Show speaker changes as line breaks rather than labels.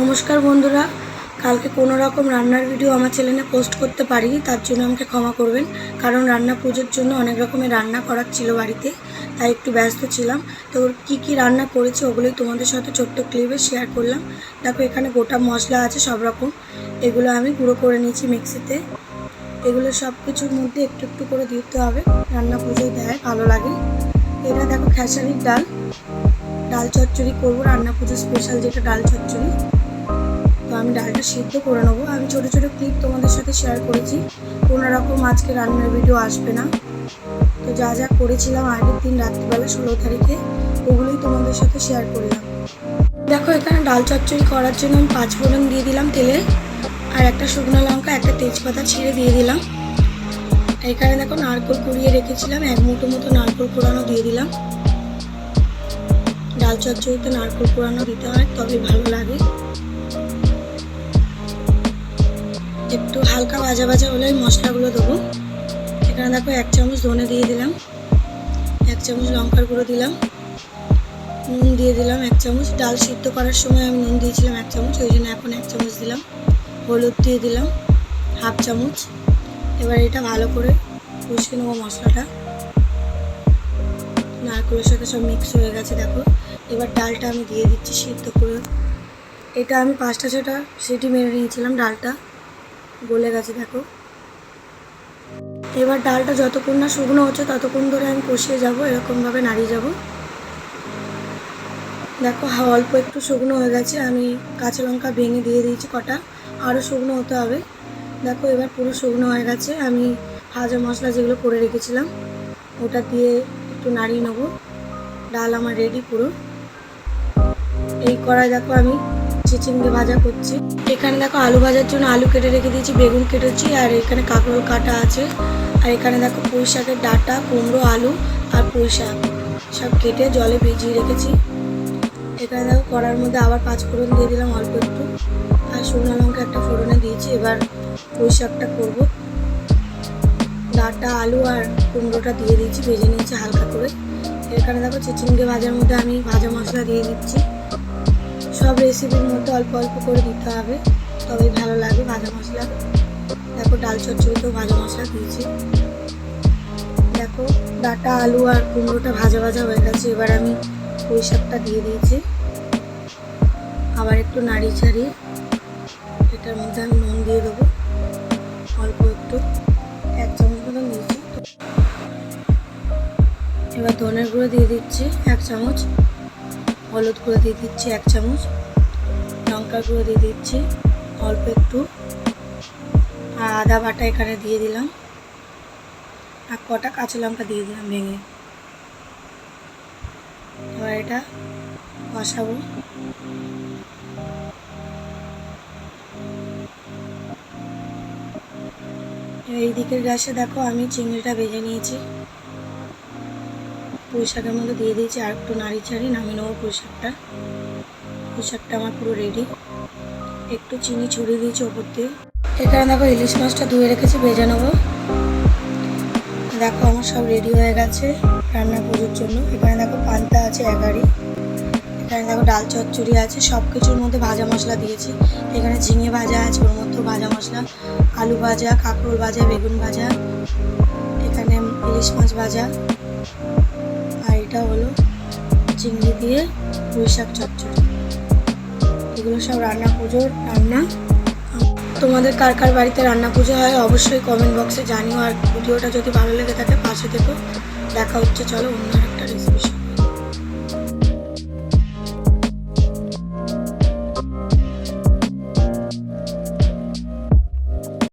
নমস্কার বন্ধুরা। কালকে কোনো রকম রান্নার ভিডিও আমার চ্যানেলে পোস্ট করতে পারিনি, তার জন্য আমাকে ক্ষমা করবেন। কারণ রান্না পুজোর জন্য অনেক রকমের রান্না করার ছিল বাড়িতে, তাই একটু ব্যস্ত ছিলাম। তো কি কি রান্না করেছি ওগুলোই তোমাদের সাথে ছোট্ট ক্লিপে শেয়ার করলাম। দেখো, এখানে গোটা মশলা আছে সব রকম। এগুলো আমি গুঁড়ো করে নিয়েছি মিক্সিতে। এগুলো সব কিছুর মধ্যে একটু একটু করে দিতে হবে। রান্না পুজোয় দেয়, ভালো লাগে। এটা দেখো খেসারির ডাল। ডাল চচ্চড়ি করব, রান্না পুজো স্পেশাল যেটা ডাল চচ্চড়ি। তো আমি ডালটা সিদ্ধ করে নেব। আমি ছোটো ছোটো ক্লিপ তোমাদের সাথে শেয়ার করেছি। কোনো রকম আজকে রান্নার ভিডিও আসবে না। তো যা যা করেছিলাম আগের দিন রাত্রিবেলা ষোলো তারিখে, ওগুলোই তোমাদের সাথে শেয়ার করলাম। দেখো, এখানে ডাল চচ্চড়ি করার জন্য আমি পাঁচ ফোড়ন দিয়ে দিলাম তেলে, আর একটা শুকনো লঙ্কা, একটা তেজপাতা ছিঁড়ে দিয়ে দিলাম। এখানে দেখো নারকোল কুড়িয়ে রেখেছিলাম, এক মুঠো মতো নারকোল কোড়ানো দিয়ে দিলাম। ডাল চচ্চড়িতে নারকোল কোড়ানো দিতে হয়, তবে ভালো লাগে। একটু হালকা ভাজা ভাজা হলে মশলাগুলো দেবো। এখানে দেখো এক চামচ ধনে দিয়ে দিলাম, এক চামচ লঙ্কার গুঁড়ো দিলাম, নুন দিয়ে দিলাম এক চামচ। ডাল সিদ্ধ করার সময় আমি নুন দিয়েছিলাম এক চামচ, ওই জন্য এখন এক চামচ দিলাম। হলুদ দিয়ে দিলাম হাফ চামচ। এবার এটা ভালো করে কষিয়ে নেব মশলাটা। নারকেলের সাথে সব মিক্স হয়ে গেছে, দেখো। এবার ডালটা আমি দিয়ে দিচ্ছি সিদ্ধ করে। এটা আমি পাঁচটা ছটা সিটি মেরে নিয়েছিলাম ডালটা। গলে গেছে, দেখো। এবার ডালটা যতক্ষণ না শুকনো হচ্ছে, ততক্ষণ ধরে আমি কষিয়ে যাব, এরকমভাবে নাড়িয়ে যাব। দেখো হা- অল্প একটু শুকনো হয়ে গেছে, আমি কাঁচা লঙ্কা ভেঙে দিয়ে দিয়েছি কটা, আরও শুকনো হতে হবে। দেখো, এবার পুরো শুকনো হয়ে গেছে, আমি ভাজা মশলা যেগুলো করে রেখেছিলাম, ওটা দিয়ে একটু নাড়িয়ে নেব। ডাল আমার রেডি পুরো। এই কড়াই দেখো, আমি চিচিঙ্গে ভাজা করছি। এখানে দেখো আলু ভাজার জন্য আলু কেটে রেখে দিয়েছি, বেগুন কেটেছি, আর এখানে কাঁকরোল কাটা আছে। আর এখানে দেখো পুঁই শাকের ডাঁটা, কুমড়ো, আলু আর পুঁই শাক। সব কেটে জলে ভিজিয়ে রেখেছি। এখানে দেখো কড়ার মধ্যে আবার পাঁচ ফোড়ন দিয়ে দিলাম অল্প একটু। আর শুকনো লঙ্কা একটা ফোড়নে দিয়েছি, এবার পুঁই শাকটা করব। ডাঁটা, আলু আর কুমড়োটা দিয়ে দিয়েছি, ভেজে নিয়েছি হালকা করে। এখানে দেখো চিচিঙ্গে ভাজার মধ্যে আমি ভাজা মশলা দিয়ে দিচ্ছি। সব রেসিপির মধ্যে অল্প অল্প করে দিতে হবে। তবেই ভালো লাগে ভাজা মশলা। দেখো ডাল চচ্চড়িতেও ভাজা মশলা দিয়েছি। দেখো ডাটা, আলু আর কুমড়োটা ভাজা ভাজা হয়ে গেছে। এবার আমি পুঁই শাকটা দিয়ে দিয়েছি। আবার একটু নাড়ি ছাড়িয়ে এটার মধ্যে আমি নুন দিয়ে দেবো। অল্প একটু। এক চামচ মতন দিয়েছি এবার ধনের গুঁড়ো দিয়ে দিচ্ছি। এক চামচ। হলুদ গুঁড়ো দিয়ে দিচ্ছি এক চামচ লঙ্কা গুঁড়ো দিয়ে দিচ্ছি অল্প একটু, আর আদা বাটা এখানে দিয়ে দিলাম। আর কটা কাঁচা লঙ্কা দিয়ে দিলাম ভেঙে। এবার এটা বসাবো এই দিকের গ্যাসে দেখো আমি চিংড়িটা ভেজে নিয়েছি। পুঁই মধ্যে দিয়ে দিয়েছি আর একটু নাড়ি চাড়ি নামিয়ে নেব পুঁই শাকটা পুঁই শাকটা আমার পুরো রেডি একটু চিনি ছড়িয়ে দিয়েছি ওপর দিয়ে। এখানে দেখো ইলিশ মাছটা ধুয়ে রেখেছি, ভেজে নেব। দেখো আমার সব রেডি হয়ে গেছে রান্না পুজোর জন্য। এখানে দেখো পান্তা আছে এগারি এখানে দেখো ডাল চচ্চড়ি আছে সব কিছুর মধ্যে ভাজা মশলা দিয়েছি। এখানে ঝিঙে ভাজা আছে ওর মধ্যে ভাজা মশলা, আলু ভাজা, কাঁকরোল ভাজা, বেগুন ভাজা। এখানে ইলিশ মাছ ভাজা। চিংড়ি দিয়ে পুঁই শাক চচ্চড়ি। এগুলো সব রান্না পুজোর রান্না। তোমাদের কার কার বাড়িতে রান্না পুজো হয় অবশ্যই কমেন্ট বক্সে জানিও। আর ভিডিওটা যদি ভালো লেগে থাকে, পাশে থেকো দেখা হচ্ছে। চলো অন্য একটা রেসিপি